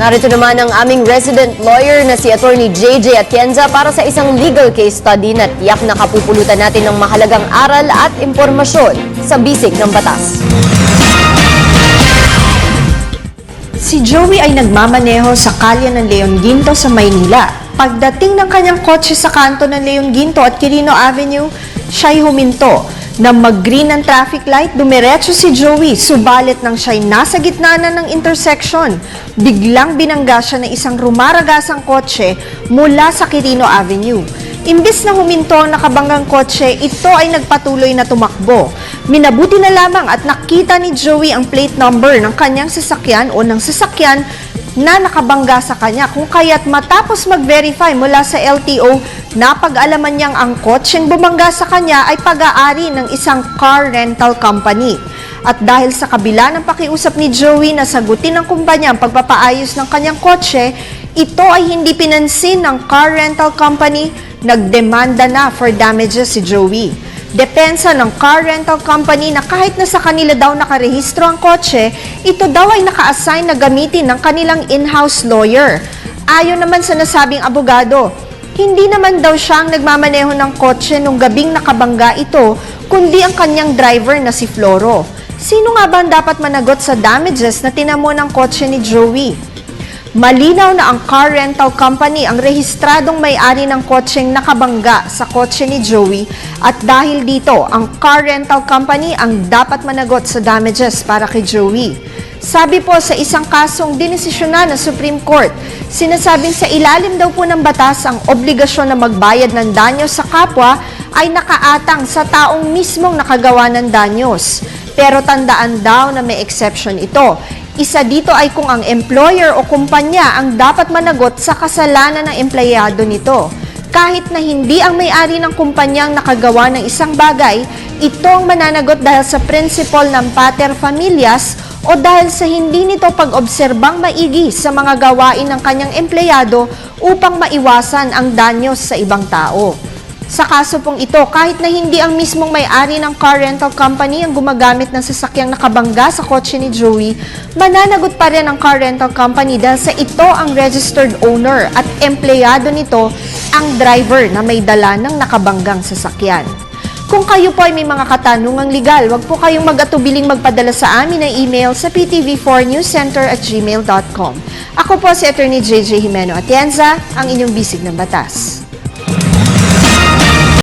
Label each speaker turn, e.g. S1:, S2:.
S1: Narito naman ang aming resident lawyer na si Attorney JJ Atienza para sa isang legal case study na tiyak na kapupulutan natin ng mahalagang aral at impormasyon sa bisig ng batas.
S2: Si Joey ay nagmamaneho sa kalye ng Leon Ginto sa Maynila. Pagdating ng kanyang kotse sa kanto ng Leon Ginto at Quirino Avenue, siya'y huminto. Nang mag-green ang traffic light, dumiretso si Joey, subalit nang siya'y nasa gitna na ng intersection, biglang binangga siya ng isang rumaragasang kotse mula sa Quirino Avenue. Imbis na huminto ang nakabanggang kotse, ito ay nagpatuloy na tumakbo. Minabuti na lamang at nakita ni Joey ang plate number ng kanyang sasakyan o ng sasakyan na nakabangga sa kanya kung kaya't matapos mag-verify mula sa LTO, napag-alaman niyang ang kotseng bumangga sa kanya ay pag-aari ng isang car rental company. At dahil sa kabila ng pakiusap ni Joey na sagutin ng kumpanya ang pagpapaayos ng kanyang kotse, ito ay hindi pinansin ng car rental company, nagdemanda na for damages si Joey. Depensa ng car rental company na kahit na sa kanila daw nakarehistro ang kotse, ito daw ay naka-assign na gamitin ng kanilang in-house lawyer. Ayon naman sa nasabing abogado, hindi naman daw siyang nagmamaneho ng kotse nung gabing nakabangga ito, kundi ang kanyang driver na si Floro. Sino nga ba ang dapat managot sa damages na tinamo ng kotse ni Joey? Malinaw na ang car rental company ang rehistradong may-ari ng kotseng nakabangga sa kotse ni Joey at dahil dito, ang car rental company ang dapat managot sa damages para kay Joey. Sabi po sa isang kasong dinesisyonan ng Supreme Court, sinasabing sa ilalim daw po ng batas ang obligasyon na magbayad ng danyo sa kapwa ay nakaatang sa taong mismong nakagawa ng danyos. Pero tandaan daw na may exception ito. Isa dito ay kung ang employer o kumpanya ang dapat managot sa kasalanan ng empleyado nito. Kahit na hindi ang may-ari ng kumpanyang nakagawa ng isang bagay, ito ang mananagot dahil sa principle ng pater familias o dahil sa hindi nito pag-obserbang maigi sa mga gawain ng kanyang empleyado upang maiwasan ang danyos sa ibang tao. Sa kaso pong ito, kahit na hindi ang mismong may-ari ng car rental company ang gumagamit ng sasakyang nakabangga sa kotse ni Joey, mananagot pa rin ang car rental company dahil sa ito ang registered owner at empleyado nito ang driver na may dala ng nakabanggang sasakyan. Kung kayo po ay may mga katanungang legal, wag po kayong mag-atubiling magpadala sa amin ng email sa ptv4newscenter at gmail.com. Ako po si Attorney JJ Jimeno Atienza, ang inyong bisig ng batas.